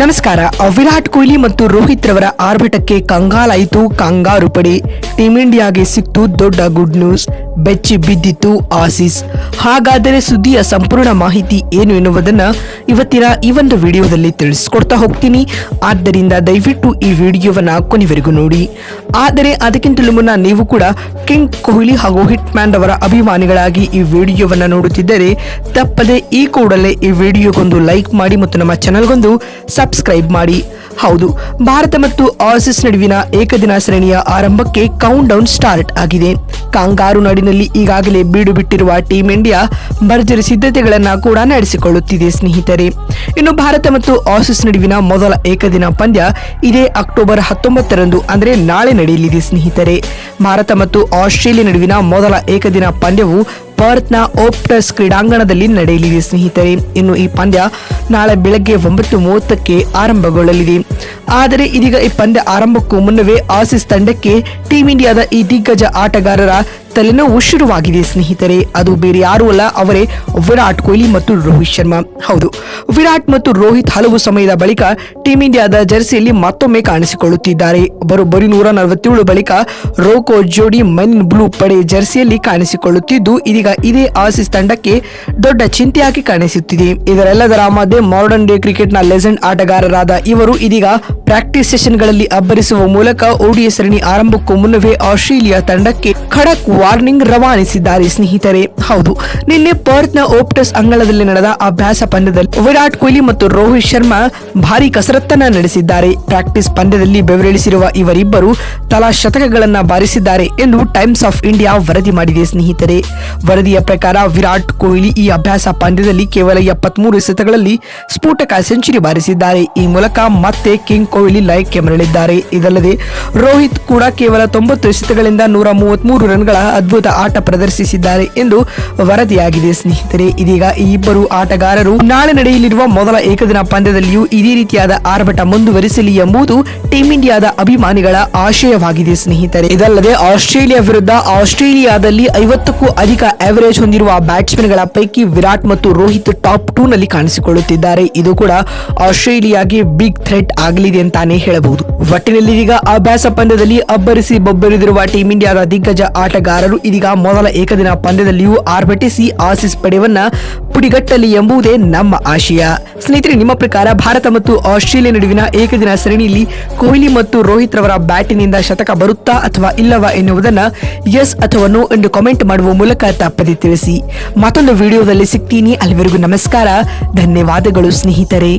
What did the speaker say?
ನಮಸ್ಕಾರ. ವಿರಾಟ್ ಕೊಹ್ಲಿ ಮತ್ತು ರೋಹಿತ್ ರವರ ಆರ್ಭಟಕ್ಕೆ ಕಂಗಾಲಾಯಿತು. ಕಂಗಾರು ಪಡೆ ಟೀಂ ಇಂಡಿಯಾಗೆ ಸಿಕ್ತು ದೊಡ್ಡ ಗುಡ್ ನ್ಯೂಸ್. ಬೆಚ್ಚಿ ಬಿದ್ದಿತ್ತು ಆಸೀಸ್. ಹಾಗಾದರೆ ಸುದ್ದಿಯ ಸಂಪೂರ್ಣ ಮಾಹಿತಿ ಏನು ಎನ್ನುವುದನ್ನ ಇವತ್ತಿನ ಈ ಒಂದು ವಿಡಿಯೋದಲ್ಲಿ ತಿಳಿಸ್ಕೊಡ್ತಾ ಹೋಗ್ತೀನಿ. ಆದ್ದರಿಂದ ದಯವಿಟ್ಟು ಈ ವಿಡಿಯೋವನ್ನ ಕೊನೆವರೆಗೂ ನೋಡಿ. ಆದರೆ ಅದಕ್ಕಿಂತಲೂ ಮುನ್ನ ನೀವು ಕೂಡ ಕಿಂಗ್ ಕೊಹ್ಲಿ ಹಾಗೂ ಹಿಟ್ ಮ್ಯಾನ್ ಅವರ ಅಭಿಮಾನಿಗಳಾಗಿ ಈ ವಿಡಿಯೋವನ್ನ ನೋಡುತ್ತಿದ್ದರೆ, ತಪ್ಪದೆ ಈ ಕೂಡಲೇ ಈ ವಿಡಿಯೋಗೊಂದು ಲೈಕ್ ಮಾಡಿ ಮತ್ತು ನಮ್ಮ ಚಾನಲ್ಗೊಂದು ಸಬ್ಸ್ಕ್ರೈಬ್ ಮಾಡಿ. ಹೌದು, ಭಾರತ ಮತ್ತು ಆಸಿಸ್ ನಡುವಿನ ಏಕದಿನ ಸರಣಿಯ ಆರಂಭಕ್ಕೆ ಕೌಂಟ್ ಡೌನ್ ಸ್ಟಾರ್ಟ್ ಆಗಿದೆ. ಕಾಂಗಾರು ನಾಡಿನಲ್ಲಿ ಈಗಾಗಲೇ ಬೀಡು ಬಿಟ್ಟಿರುವ ಟೀಂ ಇಂಡಿಯಾ ಭರ್ಜರಿ ಸಿದ್ಧತೆಗಳನ್ನು ಕೂಡ ನಡೆಸಿಕೊಳ್ಳುತ್ತಿದೆ ಸ್ನೇಹಿತರೆ. ಇನ್ನು ಭಾರತ ಮತ್ತು ಆಸಿಸ್ ನಡುವಿನ ಮೊದಲ ಏಕದಿನ ಪಂದ್ಯ ಇದೇ ಅಕ್ಟೋಬರ್ ಹತ್ತೊಂಬತ್ತರಂದು ಅಂದರೆ ನಾಳೆ ನಡೆಯಲಿದೆ ಸ್ನೇಹಿತರೆ. ಭಾರತ ಮತ್ತು ಆಸ್ಟ್ರೇಲಿಯಾ ನಡುವಿನ ಮೊದಲ ಏಕದಿನ ಪಂದ್ಯವು ಪರ್ತ್ನ ಓಪ್ಟರ್ಸ್ ಕ್ರೀಡಾಂಗಣದಲ್ಲಿ ನಡೆಯಲಿದೆ ಸ್ನೇಹಿತರೆ. ಇನ್ನು ಈ ಪಂದ್ಯ ನಾಳೆ ಬೆಳಗ್ಗೆ ಒಂಬತ್ತು ಮೂವತ್ತಕ್ಕೆ ಆರಂಭಗೊಳ್ಳಲಿದೆ. ಆದರೆ ಇದೀಗ ಈ ಪಂದ್ಯ ಆರಂಭಕ್ಕೂ ಮುನ್ನವೇ ಆಸಿಸ್ ತಂಡಕ್ಕೆ ಟೀಂ ಇಂಡಿಯಾದ ಈ ದಿಗ್ಗಜ ಆಟಗಾರರ ತಲೆನೋವು ಶುರುವಾಗಿದೆ, ಸ್ನೇಹಿತರೆ. ಅದು ಬೇರೆ ಯಾರೂ ಅಲ್ಲ, ಅವರೇ ವಿರಾಟ್ ಕೊಹ್ಲಿ ಮತ್ತು ರೋಹಿತ್ ಶರ್ಮಾ. ಹೌದು, ವಿರಾಟ್ ಮತ್ತು ರೋಹಿತ್ ಹಲವು ಸಮಯದ ಬಳಿಕ ಟೀಂ ಇಂಡಿಯಾದ ಜರ್ಸಿಯಲ್ಲಿ ಮತ್ತೊಮ್ಮೆ ಕಾಣಿಸಿಕೊಳ್ಳುತ್ತಿದ್ದಾರೆ. ಬರೋಬ್ಬರಿ ನೂರ ನಲವತ್ತೇಳು ಬಳಿಕ ರೋಕೋ ಜೋಡಿ ಮೆನ್ ಬ್ಲೂ ಪಡೆ ಜರ್ಸಿಯಲ್ಲಿ ಕಾಣಿಸಿಕೊಳ್ಳುತ್ತಿದ್ದು, ಇದೀಗ ಇದೇ ಆಸಿಸ್ ತಂಡಕ್ಕೆ ದೊಡ್ಡ ಚಿಂತೆಯಾಗಿ ಕಾಣಿಸುತ್ತಿದೆ. ಇದರೆಲ್ಲದರ ಮಧ್ಯೆ ಮಾಡರ್ನ್ ಡೇ ಕ್ರಿಕೆಟ್ನ ಲೆಜೆಂಡ್ ಆಟಗಾರರಾದ ಇವರು ಇದೀಗ ಪ್ರಾಕ್ಟೀಸ್ ಸೆಷನ್ಗಳಲ್ಲಿ ಅಬ್ಬರಿಸುವ ಮೂಲಕ ಓಡಿಎ ಸರಣಿ ಆರಂಭಕ್ಕೂ ಮುನ್ನವೇ ಆಸ್ಟ್ರೇಲಿಯಾ ತಂಡಕ್ಕೆ ಖಡಕ್ ವಾರ್ನಿಂಗ್ ರವಾನಿಸಿದ್ದಾರೆ ಸ್ನೇಹಿತರೆ. ಹೌದು, ನಿನ್ನೆ ಪರ್ತ್ನ ಓಪ್ಟಸ್ ಅಂಗಳದಲ್ಲಿ ನಡೆದ ಅಭ್ಯಾಸ ಪಂದ್ಯದಲ್ಲಿ ವಿರಾಟ್ ಕೊಹ್ಲಿ ಮತ್ತು ರೋಹಿತ್ ಶರ್ಮಾ ಭಾರಿ ಕಸರತ್ತನ್ನ ನಡೆಸಿದ್ದಾರೆ. ಪ್ರಾಕ್ಟೀಸ್ ಪಂದ್ಯದಲ್ಲಿ ಬೆವರಿಳಿಸಿರುವ ಇವರಿಬ್ಬರು ತಲಾ ಶತಕಗಳನ್ನ ಬಾರಿಸಿದ್ದಾರೆ ಎಂದು ಟೈಮ್ಸ್ ಆಫ್ ಇಂಡಿಯಾ ವರದಿ ಮಾಡಿದೆ ಸ್ನೇಹಿತರೆ. ವರದಿಯ ಪ್ರಕಾರ ವಿರಾಟ್ ಕೊಹ್ಲಿ ಈ ಅಭ್ಯಾಸ ಪಂದ್ಯದಲ್ಲಿ ಕೇವಲ ಎಪ್ಪತ್ಮೂರು ಎಸೆತಗಳಲ್ಲಿ ಸ್ಫೋಟಕ ಸೆಂಚುರಿ ಬಾರಿಸಿದ್ದಾರೆ. ಈ ಮೂಲಕ ಮತ್ತೆ ಕಿಂಗ್ ಕೊಹ್ಲಿ ಲಯಕ್ಕೆ ಮರಳಿದ್ದಾರೆ. ಇದಲ್ಲದೆ ರೋಹಿತ್ ಕೂಡ ಕೇವಲ ತೊಂಬತ್ತು ಎಸೆತಗಳಿಂದ ನೂರ ಮೂವತ್ಮೂರು ರನ್ಗಳ ಅದ್ಭುತ ಆಟ ಪ್ರದರ್ಶಿಸಿದ್ದಾರೆ ಎಂದು ವರದಿಯಾಗಿದೆ ಸ್ನೇಹಿತರೆ. ಇದೀಗ ಈ ಇಬ್ಬರು ಆಟಗಾರರು ನಾಳೆ ನಡೆಯಲಿರುವ ಮೊದಲ ಏಕದಿನ ಪಂದ್ಯದಲ್ಲಿಯೂ ಇದೇ ರೀತಿಯಾದ ಆರ್ಭಟ ಮುಂದುವರಿಸಲಿ ಎಂಬುದು ಟೀಂ ಇಂಡಿಯಾದ ಅಭಿಮಾನಿಗಳ ಆಶಯವಾಗಿದೆ ಸ್ನೇಹಿತರೆ. ಇದಲ್ಲದೆ ಆಸ್ಟ್ರೇಲಿಯಾ ವಿರುದ್ಧ ಆಸ್ಟ್ರೇಲಿಯಾದಲ್ಲಿ ಐವತ್ತಕ್ಕೂ ಅಧಿಕ ಆವರೇಜ್ ಹೊಂದಿರುವ ಬ್ಯಾಟ್ಸ್ಮನ್ಗಳ ಪೈಕಿ ವಿರಾಟ್ ಮತ್ತು ರೋಹಿತ್ ಟಾಪ್ ಟೂ ನಲ್ಲಿ ಕಾಣಿಸಿಕೊಳ್ಳುತ್ತಿದ್ದಾರೆ. ಇದು ಕೂಡ ಆಸ್ಟ್ರೇಲಿಯಾಗೆ ಬಿಗ್ ಥ್ರೆಟ್ ಆಗಲಿದೆ ಅಂತಾನೆ ಹೇಳಬಹುದು. ಒಟ್ಟಿನಲ್ಲಿ ಇದೀಗ ಅಭ್ಯಾಸ ಪಂದ್ಯದಲ್ಲಿ ಅಬ್ಬರಿಸಿ ಬೊಬ್ಬರಿದಿರುವ ಟೀಂ ಇಂಡಿಯಾದ ದಿಗ್ಗಜ ಆಟಗಾರರು ಇದೀಗ ಮೊದಲ ಏಕದಿನ ಪಂದ್ಯದಲ್ಲಿಯೂ ಆರ್ಭಟಿಸಿ ಆಸೀಸ್ ಪಡೆಯವನ್ನ ಪುಡಿಗಟ್ಟಲಿ ಎಂಬುದೇ ನಮ್ಮ ಆಶಯ. ಸ್ನೇಹಿತರೆ, ನಿಮ್ಮ ಪ್ರಕಾರ ಭಾರತ ಮತ್ತು ಆಸ್ಟ್ರೇಲಿಯಾ ನಡುವಿನ ಏಕದಿನ ಸರಣಿಯಲ್ಲಿ ಕೊಹ್ಲಿ ಮತ್ತು ರೋಹಿತ್ ರವರ ಬ್ಯಾಟಿನಿಂದ ಶತಕ ಬರುತ್ತಾ ಅಥವಾ ಇಲ್ಲವಾ ಎನ್ನುವುದನ್ನ ಎಸ್ ಅಥವಾ ನೋ ಎಂದು ಕಾಮೆಂಟ್ ಮಾಡುವ ಮೂಲಕ ತಪ್ಪದೆ ತಿಳಿಸಿ. ಮತ್ತೊಂದು ವಿಡಿಯೋದಲ್ಲಿ ಸಿಗ್ತೀನಿ. ಅಲ್ಲಿವರೆಗೂ ನಮಸ್ಕಾರ. ಧನ್ಯವಾದಗಳು ಸ್ನೇಹಿತರೆ.